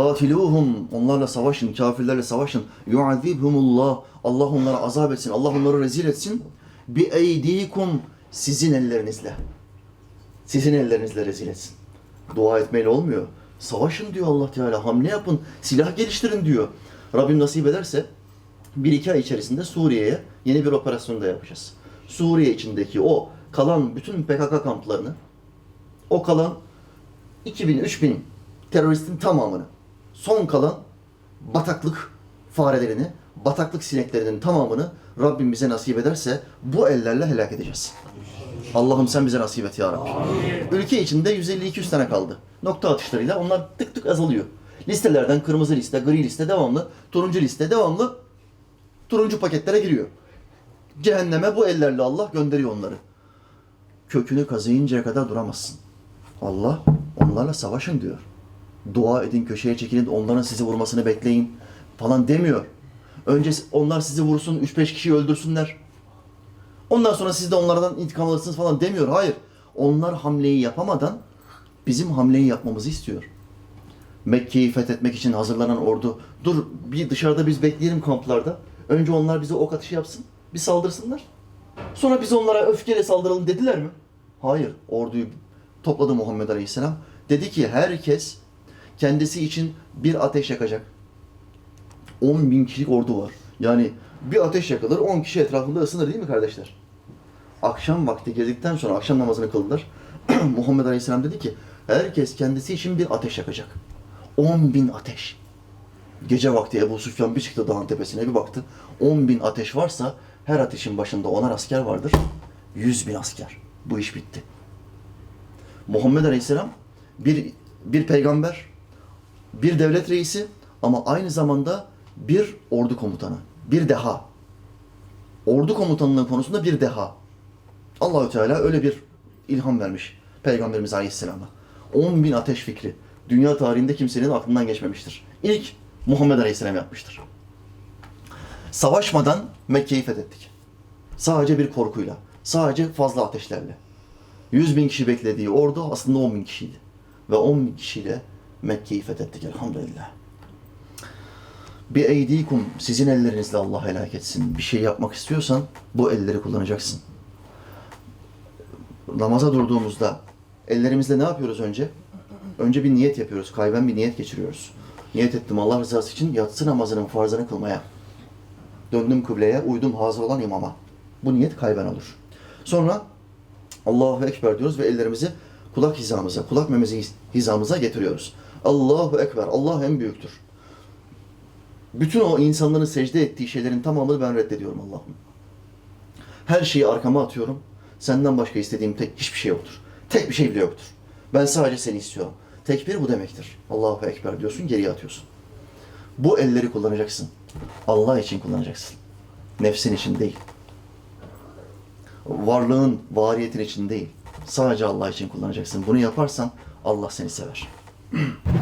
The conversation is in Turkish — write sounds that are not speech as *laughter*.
Katiluhum onlarla savaşın, kafirlerle savaşın. Yuazibhumullah Allah onlara azap etsin, Allah onları rezil etsin. Bi eydikum sizin ellerinizle. Sizin ellerinizle rezil etsin. Dua etmeyle olmuyor. Savaşın diyor Allah Teala. Hamle yapın, silah geliştirin diyor. Rabbim nasip ederse bir iki ay içerisinde Suriye'ye yeni bir operasyon da yapacağız. Suriye içindeki o kalan bütün PKK kamplarını, o kalan 2000-3000 teröristin tamamını, son kalan bataklık farelerini, bataklık sineklerinin tamamını Rabbim bize nasip ederse bu ellerle helak edeceğiz. Allah'ım sen bize nasip et ya Rabbi. Ülke içinde 150-200 tane kaldı. Nokta atışlarıyla onlar tık tık azalıyor. Listelerden kırmızı liste, gri liste devamlı, turuncu liste devamlı turuncu paketlere giriyor. Cehenneme bu ellerle Allah gönderiyor onları. Kökünü kazıyıncaya kadar duramazsın. Allah onlarla savaşın diyor. Dua edin, köşeye çekilin, onların sizi vurmasını bekleyin falan demiyor. Önce onlar sizi vursun, 3-5 kişiyi öldürsünler. Ondan sonra siz de onlardan intikam alırsınız falan demiyor. Hayır. Onlar hamleyi yapamadan bizim hamleyi yapmamızı istiyor. Mekke'yi fethetmek için hazırlanan ordu. Dur bir dışarıda biz bekleyelim kamplarda. Önce onlar bize ok atışı yapsın. Bir saldırsınlar. Sonra biz onlara öfkeyle saldıralım dediler mi? Hayır. Orduyu topladı Muhammed Aleyhisselam. Dedi ki herkes kendisi için bir ateş yakacak. 10 bin kişilik ordu var. Yani bir ateş yakılır, 10 kişi etrafında ısınır değil mi kardeşler? Akşam vakti girdikten sonra akşam namazını kıldılar. *clears throat* Muhammed Aleyhisselam dedi ki herkes kendisi için bir ateş yakacak. 10 bin ateş. Gece vakti Ebu Süfyan bir çıktı dağın tepesine bir baktı. 10 bin ateş varsa her ateşin başında onar asker vardır. 100 bin asker. Bu iş bitti. Muhammed Aleyhisselam bir, bir peygamber, bir devlet reisi ama aynı zamanda bir ordu komutanı, bir deha. Ordu komutanlığı konusunda bir deha. Allahü Teala öyle bir ilham vermiş Peygamberimiz Aleyhisselam'a. 10 bin ateş fikri. Dünya tarihinde kimsenin aklından geçmemiştir. İlk Muhammed Aleyhisselam yapmıştır. Savaşmadan Mekke'yi fethettik. Sadece bir korkuyla, sadece fazla ateşlerle. 100 bin kişi beklediği ordu aslında 10 bin kişiydi. Ve 10 bin kişiyle Mekke'yi fethettik elhamdülillah. Bir eydikum sizin ellerinizle Allah helak etsin. Bir şey yapmak istiyorsan bu elleri kullanacaksın. Namaza durduğumuzda ellerimizle ne yapıyoruz önce? Önce bir niyet yapıyoruz. Kayben bir niyet geçiriyoruz. Niyet ettim Allah rızası için yatsı namazının farzını kılmaya. Döndüm kıbleye, uydum hazır olan imama. Bu niyet kayben olur. Sonra Allahu Ekber diyoruz ve ellerimizi kulak hizamıza, kulak memesi hizamıza getiriyoruz. Allahu Ekber, Allah en büyüktür. Bütün o insanların secde ettiği şeylerin tamamını ben reddediyorum Allah'ım. Her şeyi arkama atıyorum. Senden başka istediğim tek hiçbir şey yoktur. Tek bir şey bile yoktur. Ben sadece seni istiyorum. Tekbir bu demektir. Allahu Ekber diyorsun, geriye atıyorsun. Bu elleri kullanacaksın. Allah için kullanacaksın. Nefsin için değil. Varlığın, variyetin için değil. Sadece Allah için kullanacaksın. Bunu yaparsan Allah seni sever. Mm-hmm. *clears throat*